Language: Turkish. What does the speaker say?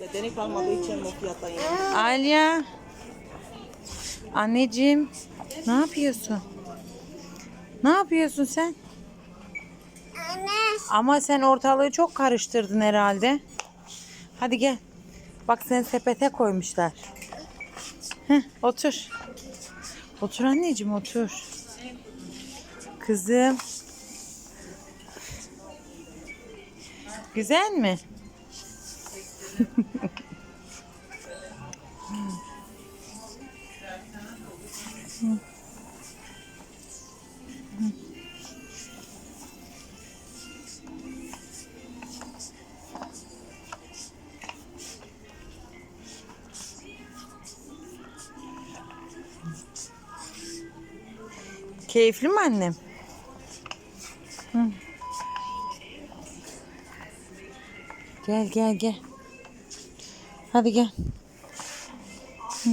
Bedenik kalmadığı için bu fiyata yani. Alya. Anneciğim. Ne yapıyorsun? Ne yapıyorsun sen? Anne. Ama sen ortalığı çok karıştırdın herhalde. Hadi gel. Bak seni sepete koymuşlar. Heh, otur. Otur anneciğim otur. Kızım. Güzel mi? Keyifli mi annem? Hı. Gel gel gel. Hadi gel. Hı.